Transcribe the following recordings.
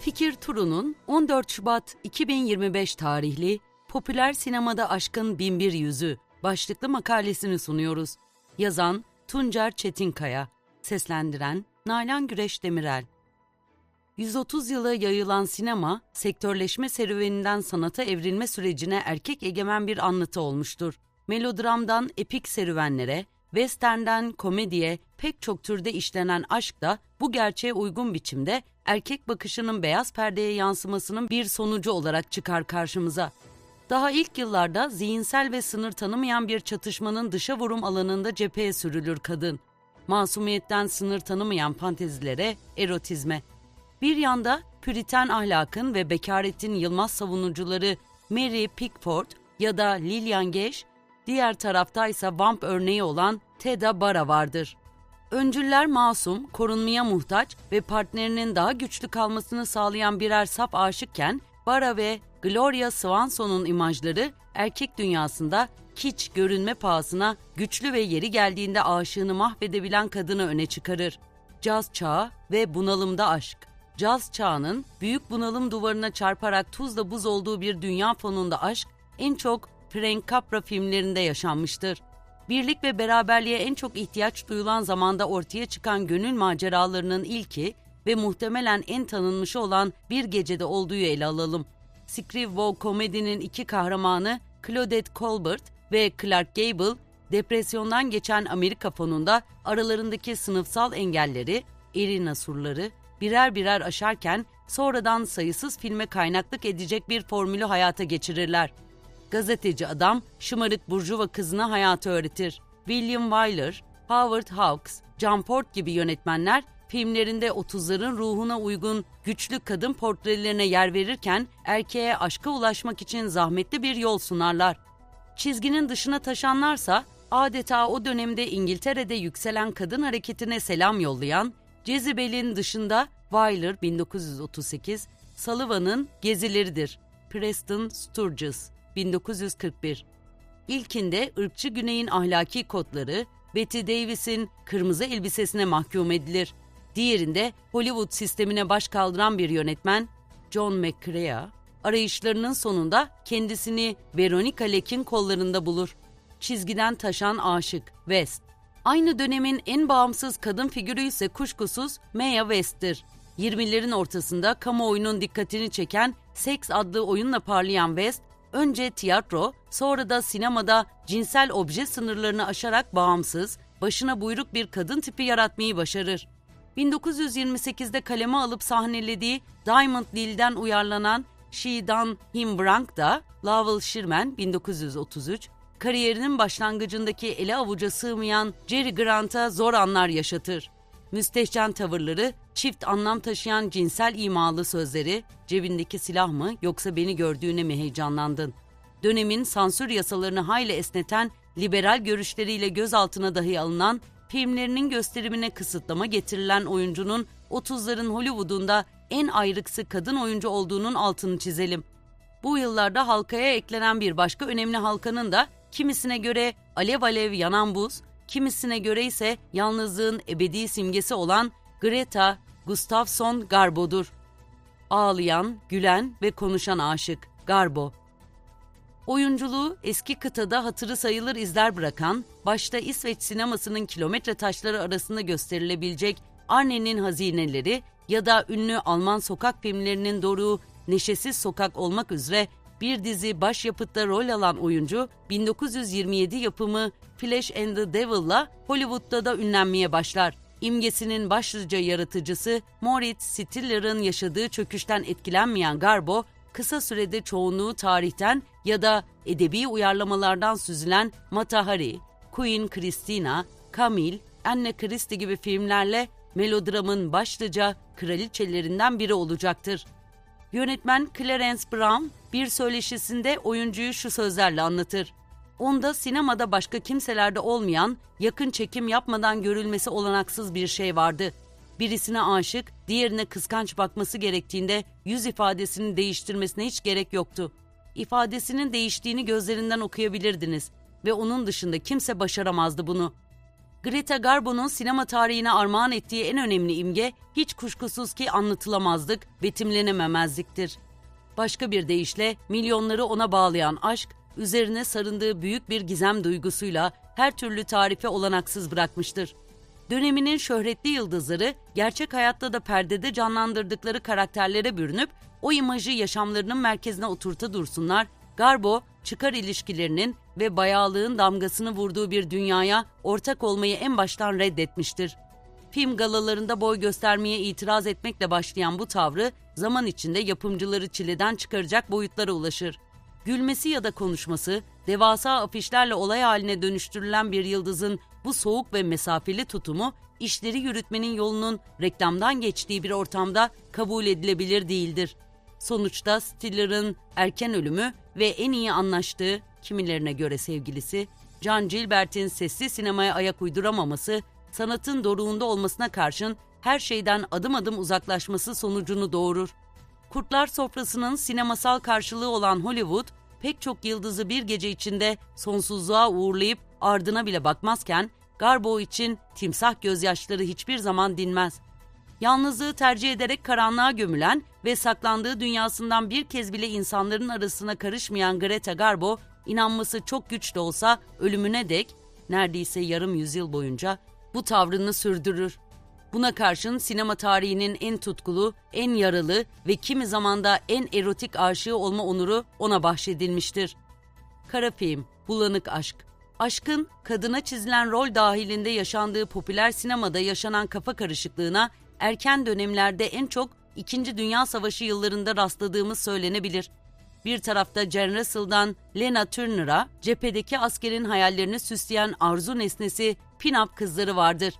Fikir Turu'nun 14 Şubat 2025 tarihli Popüler Sinemada Aşkın Binbir Yüzü başlıklı makalesini sunuyoruz. Yazan Tuncer Çetinkaya, seslendiren Nalan Güreş Demirel. 130 yılı yayılan sinema, sektörleşme serüveninden sanata evrilme sürecine erkek egemen bir anlatı olmuştur. Melodramdan epik serüvenlere, western'den komediye pek çok türde işlenen aşk da bu gerçeğe uygun biçimde erkek bakışının beyaz perdeye yansımasının bir sonucu olarak çıkar karşımıza. Daha ilk yıllarda zihinsel ve sınır tanımayan bir çatışmanın dışa vurum alanında cepheye sürülür kadın. Masumiyetten sınır tanımayan fantezilere, erotizme. Bir yanda Püriten ahlakın ve bekaretin yılmaz savunucuları Mary Pickford ya da Lillian Gish, diğer tarafta ise vamp örneği olan Teda Bara vardır. Öncüller masum, korunmaya muhtaç ve partnerinin daha güçlü kalmasını sağlayan birer saf aşıkken, Bara ve Gloria Swanson'un imajları erkek dünyasında kiç görünme pahasına güçlü ve yeri geldiğinde aşığını mahvedebilen kadını öne çıkarır. Caz çağı ve bunalımda aşk. Caz çağının büyük bunalım duvarına çarparak tuzla buz olduğu bir dünya fonunda aşk en çok Frank Capra filmlerinde yaşanmıştır. Birlik ve beraberliğe en çok ihtiyaç duyulan zamanda ortaya çıkan gönül maceralarının ilki ve muhtemelen en tanınmışı olan Bir Gecede Olduğu'yu ele alalım. Scribwow komedinin iki kahramanı Claudette Colbert ve Clark Gable, depresyondan geçen Amerika fonunda aralarındaki sınıfsal engelleri, erina surları birer birer aşarken sonradan sayısız filme kaynaklık edecek bir formülü hayata geçirirler. Gazeteci adam şımarık burjuva kızına hayatı öğretir. William Wyler, Howard Hawks, John Ford gibi yönetmenler filmlerinde 30'ların ruhuna uygun güçlü kadın portrelerine yer verirken erkeğe aşka ulaşmak için zahmetli bir yol sunarlar. Çizginin dışına taşanlarsa adeta o dönemde İngiltere'de yükselen kadın hareketine selam yollayan, Jezebel'in dışında Wyler 1938, Sullivan'ın Gezileridir. Preston Sturges 1941. İlkinde ırkçı güneyin ahlaki kodları, Betty Davis'in kırmızı elbisesine mahkum edilir. Diğerinde Hollywood sistemine baş kaldıran bir yönetmen John McCrea, arayışlarının sonunda kendisini Veronica Leck'in kollarında bulur. Çizgiden taşan aşık West. Aynı dönemin en bağımsız kadın figürü ise kuşkusuz Maya West'tir. 20'lerin ortasında kamuoyunun dikkatini çeken Sex adlı oyunla parlayan West, önce tiyatro, sonra da sinemada cinsel obje sınırlarını aşarak bağımsız, başına buyruk bir kadın tipi yaratmayı başarır. 1928'de kaleme alıp sahnelediği Diamond Lil'den uyarlanan She Done Him Wrong da Lowell Sherman 1933, kariyerinin başlangıcındaki ele avuca sığmayan Jerry Grant'a zor anlar yaşatır. Müstehcen tavırları, çift anlam taşıyan cinsel imalı sözleri, cebindeki silah mı yoksa beni gördüğüne mi heyecanlandın? Dönemin sansür yasalarını hayli esneten liberal görüşleriyle gözaltına dahi alınan, filmlerinin gösterimine kısıtlama getirilen oyuncunun 30'ların Hollywood'unda en ayrıksı kadın oyuncu olduğunun altını çizelim. Bu yıllarda halkaya eklenen bir başka önemli halkanın da kimisine göre alev alev yanan buz, kimisine göre ise yalnızlığın ebedi simgesi olan Greta Gustafsson Garbo'dur. Ağlayan, gülen ve konuşan aşık Garbo. Oyunculuğu eski kıtada hatırı sayılır izler bırakan, başta İsveç sinemasının kilometre taşları arasında gösterilebilecek Arne'nin hazineleri ya da ünlü Alman sokak filmlerinin doruğu Neşesiz Sokak olmak üzere bir dizi başyapıtta rol alan oyuncu 1927 yapımı Flash and the Devil'la Hollywood'da da ünlenmeye başlar. İmgesinin başlıca yaratıcısı Moritz Stiller'ın yaşadığı çöküşten etkilenmeyen Garbo, kısa sürede çoğunluğu tarihten ya da edebi uyarlamalardan süzülen Mata Hari, Queen Christina, Camille, Anne Christie gibi filmlerle melodramın başlıca kraliçelerinden biri olacaktır. Yönetmen Clarence Brown bir söyleşisinde oyuncuyu şu sözlerle anlatır. Onda sinemada başka kimselerde olmayan, yakın çekim yapmadan görülmesi olanaksız bir şey vardı. Birisine aşık, diğerine kıskanç bakması gerektiğinde yüz ifadesini değiştirmesine hiç gerek yoktu. İfadesinin değiştiğini gözlerinden okuyabilirdiniz ve onun dışında kimse başaramazdı bunu. Greta Garbo'nun sinema tarihine armağan ettiği en önemli imge hiç kuşkusuz ki anlatılamazlık, betimlenememezliktir. Başka bir deyişle milyonları ona bağlayan aşk, üzerine sarındığı büyük bir gizem duygusuyla her türlü tarife olanaksız bırakmıştır. Döneminin şöhretli yıldızları gerçek hayatta da perdede canlandırdıkları karakterlere bürünüp o imajı yaşamlarının merkezine oturta dursunlar. Garbo, çıkar ilişkilerinin ve bayağılığın damgasını vurduğu bir dünyaya ortak olmayı en baştan reddetmiştir. Film galalarında boy göstermeye itiraz etmekle başlayan bu tavrı zaman içinde yapımcıları çileden çıkaracak boyutlara ulaşır. Gülmesi ya da konuşması, devasa afişlerle olay haline dönüştürülen bir yıldızın bu soğuk ve mesafeli tutumu, işleri yürütmenin yolunun reklamdan geçtiği bir ortamda kabul edilebilir değildir. Sonuçta Stiller'ın erken ölümü ve en iyi anlaştığı, kimilerine göre sevgilisi, John Gilbert'in sesli sinemaya ayak uyduramaması, sanatın doruğunda olmasına karşın her şeyden adım adım uzaklaşması sonucunu doğurur. Kurtlar Sofrası'nın sinemasal karşılığı olan Hollywood, pek çok yıldızı bir gece içinde sonsuzluğa uğurlayıp ardına bile bakmazken, Garbo için timsah gözyaşları hiçbir zaman dinmez. Yalnızlığı tercih ederek karanlığa gömülen ve saklandığı dünyasından bir kez bile insanların arasına karışmayan Greta Garbo, inanması çok güç de olsa ölümüne dek, neredeyse yarım yüzyıl boyunca bu tavrını sürdürür. Buna karşın sinema tarihinin en tutkulu, en yaralı ve kimi zamanda en erotik aşığı olma onuru ona bahşedilmiştir. Kara film, bulanık aşk. Aşkın kadına çizilen rol dahilinde yaşandığı popüler sinemada yaşanan kafa karışıklığına erken dönemlerde en çok İkinci Dünya Savaşı yıllarında rastladığımız söylenebilir. Bir tarafta Jane Russell'dan Lena Turner'a cephedeki askerin hayallerini süsleyen arzu nesnesi pin-up kızları vardır.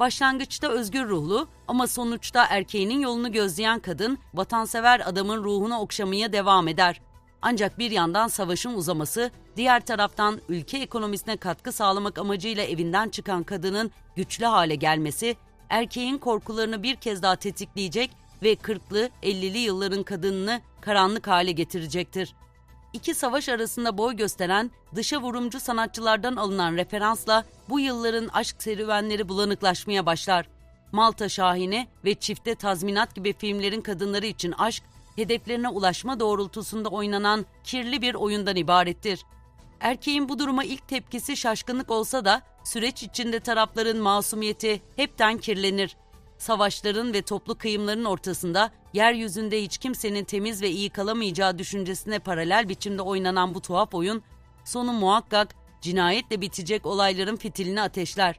Başlangıçta özgür ruhlu ama sonuçta erkeğinin yolunu gözleyen kadın vatansever adamın ruhunu okşamaya devam eder. Ancak bir yandan savaşın uzaması, diğer taraftan ülke ekonomisine katkı sağlamak amacıyla evinden çıkan kadının güçlü hale gelmesi, erkeğin korkularını bir kez daha tetikleyecek ve 40'lı 50'li yılların kadınını karanlık hale getirecektir. İki savaş arasında boy gösteren dışa vurumcu sanatçılardan alınan referansla bu yılların aşk serüvenleri bulanıklaşmaya başlar. Malta Şahini ve Çifte Tazminat gibi filmlerin kadınları için aşk, hedeflerine ulaşma doğrultusunda oynanan kirli bir oyundan ibarettir. Erkeğin bu duruma ilk tepkisi şaşkınlık olsa da süreç içinde tarafların masumiyeti hepten kirlenir. Savaşların ve toplu kıyımların ortasında yeryüzünde hiç kimsenin temiz ve iyi kalamayacağı düşüncesine paralel biçimde oynanan bu tuhaf oyun, sonu muhakkak cinayetle bitecek olayların fitilini ateşler.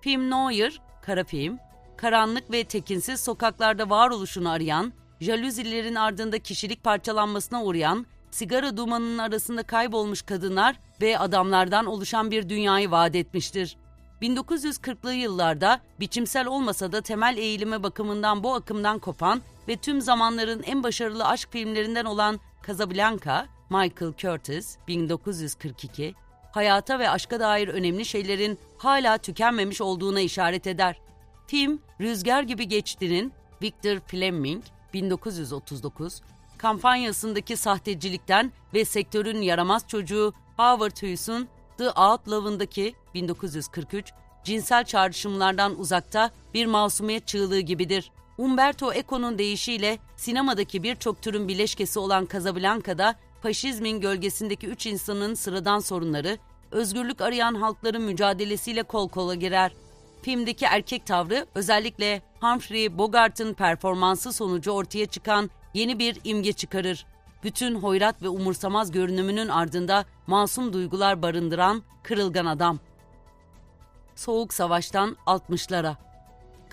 Film Noir, kara film, karanlık ve tekinsiz sokaklarda varoluşunu arayan, jaluzilerin ardında kişilik parçalanmasına uğrayan, sigara dumanının arasında kaybolmuş kadınlar ve adamlardan oluşan bir dünyayı vaat etmiştir. 1940'lı yıllarda biçimsel olmasa da temel eğilimi bakımından bu akımdan kopan ve tüm zamanların en başarılı aşk filmlerinden olan Casablanca, Michael Curtis 1942, hayata ve aşka dair önemli şeylerin hala tükenmemiş olduğuna işaret eder. Film, Rüzgar gibi geçtiğinin Victor Fleming 1939 kampanyasındaki sahtecilikten ve sektörün yaramaz çocuğu Howard Hughes'un The Outlaw'ındaki 1943 cinsel çağrışımlardan uzakta bir masumiyet çığlığı gibidir. Umberto Eco'nun deyişiyle sinemadaki birçok türün bileşkesi olan Casablanca'da faşizmin gölgesindeki üç insanın sıradan sorunları, özgürlük arayan halkların mücadelesiyle kol kola girer. Filmdeki erkek tavrı özellikle Humphrey Bogart'ın performansı sonucu ortaya çıkan yeni bir imge çıkarır. Bütün hoyrat ve umursamaz görünümünün ardında masum duygular barındıran kırılgan adam. Soğuk Savaş'tan 60'lara.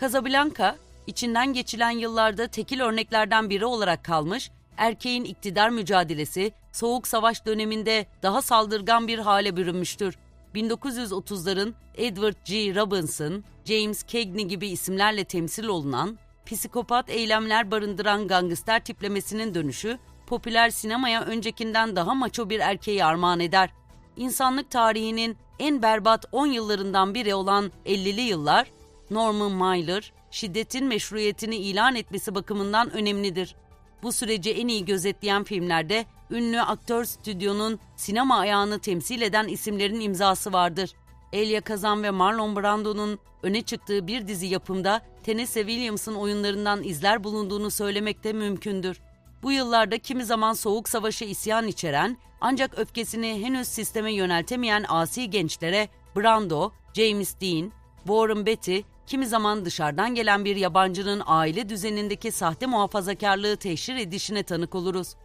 Casablanca, içinden geçilen yıllarda tekil örneklerden biri olarak kalmış, erkeğin iktidar mücadelesi Soğuk Savaş döneminde daha saldırgan bir hale bürünmüştür. 1930'ların Edward G. Robinson, James Cagney gibi isimlerle temsil olunan, psikopat eylemler barındıran gangster tiplemesinin dönüşü, popüler sinemaya öncekinden daha maço bir erkeği armağan eder. İnsanlık tarihinin en berbat 10 yıllarından biri olan 50'li yıllar, Norman Mailer, şiddetin meşruiyetini ilan etmesi bakımından önemlidir. Bu süreci en iyi gözetleyen filmlerde ünlü aktör stüdyonun sinema ayağını temsil eden isimlerin imzası vardır. Elia Kazan ve Marlon Brando'nun öne çıktığı bir dizi yapımda Tennessee Williams'ın oyunlarından izler bulunduğunu söylemek de mümkündür. Bu yıllarda kimi zaman soğuk savaşı isyan içeren ancak öfkesini henüz sisteme yöneltemeyen asi gençlere Brando, James Dean, Warren Beatty, kimi zaman dışarıdan gelen bir yabancının aile düzenindeki sahte muhafazakarlığı teşhir edişine tanık oluruz.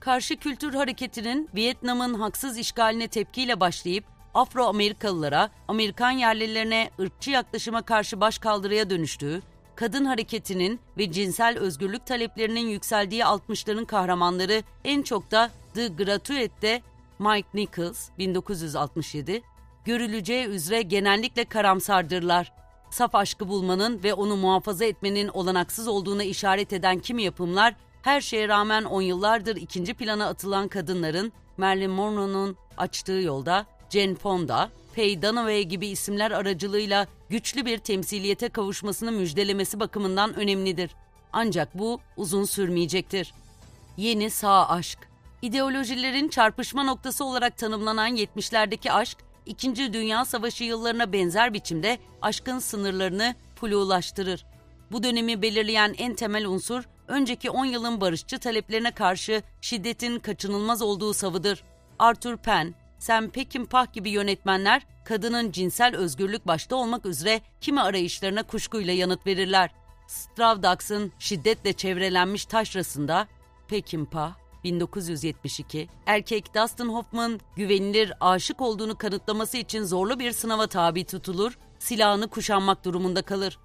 Karşı kültür hareketinin Vietnam'ın haksız işgaline tepkiyle başlayıp Afro-Amerikalılara, Amerikan yerlilerine ırkçı yaklaşıma karşı başkaldırıya dönüştüğü, kadın hareketinin ve cinsel özgürlük taleplerinin yükseldiği 60'ların kahramanları en çok da The Gratuite'de Mike Nichols 1967 görüleceği üzere genellikle karamsardırlar. Saf aşkı bulmanın ve onu muhafaza etmenin olanaksız olduğuna işaret eden kimi yapımlar, her şeye rağmen on yıllardır ikinci plana atılan kadınların, Marilyn Monroe'nun açtığı yolda, Jane Fonda, Faye Dunaway gibi isimler aracılığıyla güçlü bir temsiliyete kavuşmasını müjdelemesi bakımından önemlidir. Ancak bu uzun sürmeyecektir. Yeni sağ aşk. İdeolojilerin çarpışma noktası olarak tanımlanan 70'lerdeki aşk, İkinci Dünya Savaşı yıllarına benzer biçimde aşkın sınırlarını flulaştırır. Bu dönemi belirleyen en temel unsur, önceki 10 yılın barışçı taleplerine karşı şiddetin kaçınılmaz olduğu savıdır. Arthur Penn, Sam Peckinpah gibi yönetmenler, kadının cinsel özgürlük başta olmak üzere kimi arayışlarına kuşkuyla yanıt verirler. Stravdax'ın şiddetle çevrelenmiş taşrasında, Peckinpah, 1972, erkek Dustin Hoffman güvenilir aşık olduğunu kanıtlaması için zorlu bir sınava tabi tutulur, silahını kuşanmak durumunda kalır.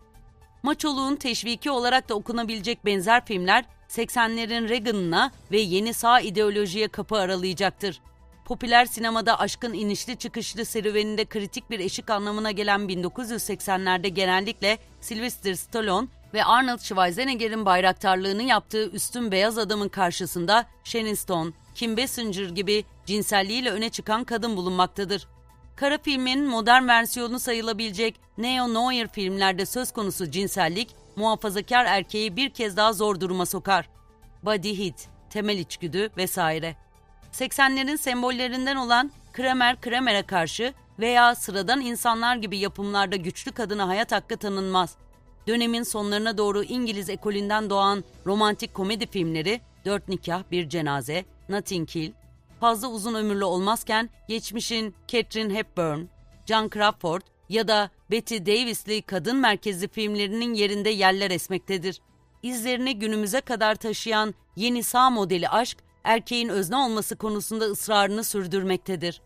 Maçoluğun teşviki olarak da okunabilecek benzer filmler 80'lerin Reagan'ına ve yeni sağ ideolojiye kapı aralayacaktır. Popüler sinemada aşkın inişli çıkışlı serüveninde kritik bir eşik anlamına gelen 1980'lerde genellikle Sylvester Stallone ve Arnold Schwarzenegger'in bayraktarlığını yaptığı üstün beyaz adamın karşısında Sharon Stone, Kim Basinger gibi cinselliğiyle öne çıkan kadın bulunmaktadır. Kara filmin modern versiyonu sayılabilecek neo-noir filmlerde söz konusu cinsellik, muhafazakar erkeği bir kez daha zor duruma sokar. Body hit, temel içgüdü vesaire. 80'lerin sembollerinden olan Kramer Kramer'e karşı veya sıradan insanlar gibi yapımlarda güçlü kadına hayat hakkı tanınmaz. Dönemin sonlarına doğru İngiliz ekolünden doğan romantik komedi filmleri Dört Nikah Bir Cenaze, Notting Hill, fazla uzun ömürlü olmazken geçmişin Catherine Hepburn, John Crawford ya da Betty Davis'li kadın merkezli filmlerinin yerinde yerler esmektedir. İzlerini günümüze kadar taşıyan yeni sağ modeli aşk, erkeğin özne olması konusunda ısrarını sürdürmektedir.